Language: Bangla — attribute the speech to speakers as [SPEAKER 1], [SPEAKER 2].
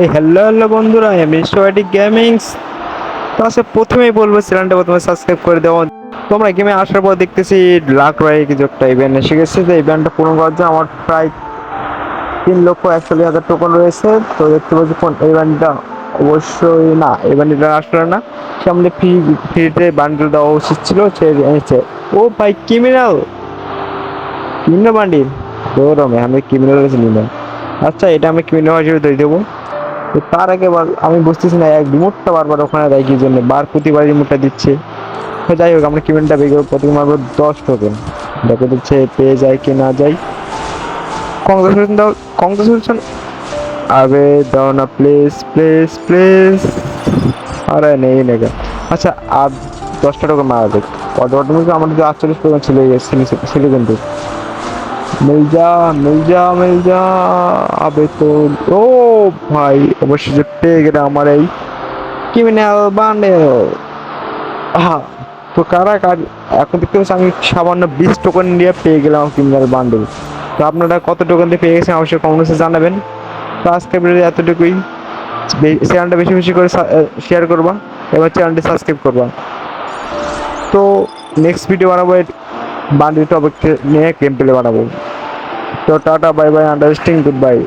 [SPEAKER 1] এই হ্যালো হ্যালো বন্ধুরা, আমি সোয়াটিক গেমিংস তো আসলে প্রথমেই বলব চ্যানেলটা প্রথমে সাবস্ক্রাইব করে দেবো তোমরা গেমে আসার পর দেখতেছি লাখ রয়ে কিছু একটা ইভেন্ট এসে গেছে। তো ইভেন্টটা পূরণ করার জন্য আমার প্রায় তিন লক্ষ একচল্লিশ হাজার টোকন রয়েছে। তো দেখতে পাচ্ছি কোন ইভেন্টটা অবশ্যই না ইভেন্টটা আসলে না। সামনে ফ্রি ফ্রিতে বান্ডেল দেওয়া উচিত ছিল সে এনেছে। ও ভাই ক্রিমিনাল ক্রিমিনাল বান্ডিল গৌরমে আমি ক্রিমিনাল চিনি না আচ্ছা এটা আমি ক্রিমিনাল হিসেবে ধরে দেবো। তো তার আগে আমি বুঝতেছি না, এক রিমোটটা বারবার ওখানে দেয় কি জন্য? বার প্রতিবার রিমোটটা দিচ্ছে। যাই হোক, আমরা কিমেন্টটা বেগে প্রতি মারবো দশ টোকেন দেখে দিচ্ছে পেয়ে যায় কি না যায়। কংগ্রেচুলেশন দাও কংগ্রেচুলেশন আবে দাও না প্লিজ প্লিজ প্লিজ আরে নেই নেগা আচ্ছা আর দশটা টোকেন মারা দেখ অটোমেটিক আমাদের যে আটচল্লিশ টোকেন ছিল ছিল মিল যা মিল যা মিল যা আবে তো ও ভাই অবশ্যই যে পেয়ে গেলে আমার এই ক্রিমিনাল বান্ডেল হ্যাঁ তো কারা কার এখন দেখতে পাচ্ছি আমি সামান্য বিশ টোকেন দিয়ে পেয়ে গেলাম ক্রিমিনাল বান্ডেল তো আপনারা কত টোকেন দিয়ে পেয়ে গেছেন অবশ্যই কমেন্টসে জানাবেন। তো আজকে এতটুকুই। চ্যানেলটা বেশি বেশি করে শেয়ার করবা, এবার চ্যানেলটি সাবস্ক্রাইব করবা। তো নেক্সট ভিডিও বানাবো বান্ডিল টপিক নিয়ে গেম প্লে বানাবো। So, tata, bye bye, and goodbye.